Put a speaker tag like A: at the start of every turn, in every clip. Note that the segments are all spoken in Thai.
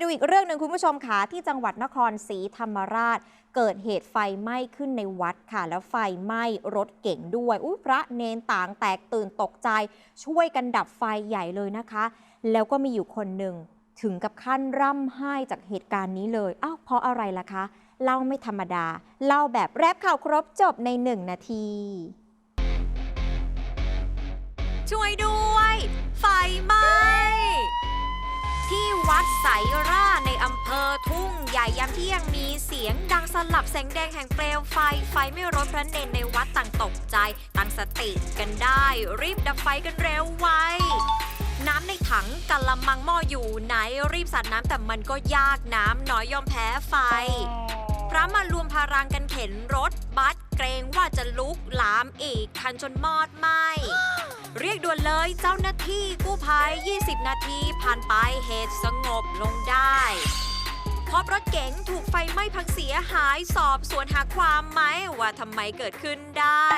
A: ดูอีกเรื่องหนึ่งคุณผู้ชมค่ะที่จังหวัดนครศรีธรรมราช เกิดเหตุไฟไหม้ขึ้นในวัดค่ะ แล้วไฟไหม้รถเก๋งด้วยอุ้ยพระเนนต่างแตกตื่นตกใจ ช่วยกันดับไฟใหญ่เลยนะคะ แล้วก็มีอยู่คนหนึ่งถึงกับขั้นร่ำไห้จากเหตุการณ์นี้เลยอ้าวเพราะอะไรล่ะคะ เล่าไม่ธรรมดา เล่าแบบแรปข่าวครบจบในหนึ่งนาที
B: ช่วยด้วย วัดไสร่าในอำเภอทุ่งใหญ่ยามเที่ยงมีเสียงดังสลับแสงแดงแห่งเปลวไฟ ไฟไม่รถพระเนนในวัดต่างตกใจตั้งสติกันได้ รีบดับไฟกันเร็วไวน้ำในถังกะละมังหม้ออยู่ไหนรีบสาดน้ำแต่มันก็ยากน้ำน้อยยอมแพ้ไฟ พระมารวมพลังกันเข็นรถ บัสเกรงว่าจะลุกลามอีกคันจนมอดไหมเรียกด่วนเลยเจ้าหน้าที่กู้ภัย 20 นาทีผ่านไปเหตุสงบลงได้พบรถเก๋งถูกไฟไหม้พังเสียหายสอบสวนหาความไหมว่าทำไมเกิดขึ้นได้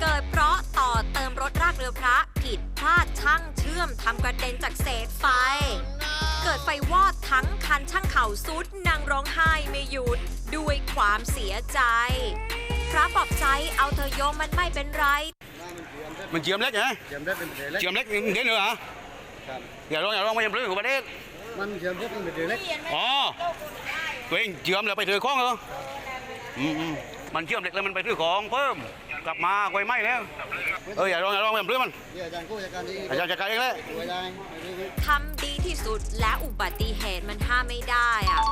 B: เกิดเพราะต่อเติมรถรากเรือพระ ผิดพลาดช่างเชื่อมทำกระเด็นจากเศษไฟ เกิดไฟวอดทั้งคันช่างเข่าสุดนางร้องไห้ไม่หยุดด้วยความเสียใจ พระปลอบใจเอาเธอโยมมันไม่เป็นไร
C: mình chiếm lách hả
D: เชื่อมได้เป็นเด็กเล็ก
C: chiếm lách đến nữa hả
D: ครับ
C: giờ lo giờ lo mày em của bạn đấy
D: มันเชื่อมได้เป็นเด็กเล็ก
C: ồ quên chiếm là phải thử con không ừ, ừ. mình chiếm lách là mình phải thử con phơm gấp mà quay máy nữa ừ giờ lo giờ lo mày em lưới mình
D: ที่อาจารย์กู้จัดการดี
C: อาจารย์จัดการเองเลย
D: ช่วยได้ไม่รู้
B: ทำดีที่สุดและอุบัติเหตุมันห้ามไม่ได้อะ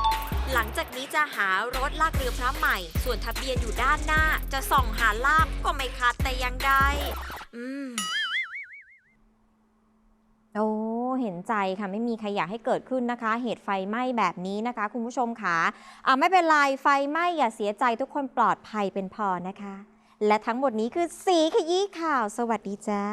B: หลังจากนี้จะหารถลากเรือพระใหม่ ส่วนทะเบียนอยู่ด้านหน้า จะส่องหาลาบก็ไม่ขาดแต่ยังได้ อืม
A: โอ้เห็นใจค่ะไม่มีใครอยากให้เกิดขึ้นนะคะ เหตุไฟไหม้แบบนี้นะคะ คุณผู้ชมค่ะอ่าไม่เป็นไรไฟไหม้อย่าเสียใจทุกคนปลอดภัยเป็นพอนะคะ และทั้งหมดนี้คือสีขยี้ข่าว สวัสดีจ้า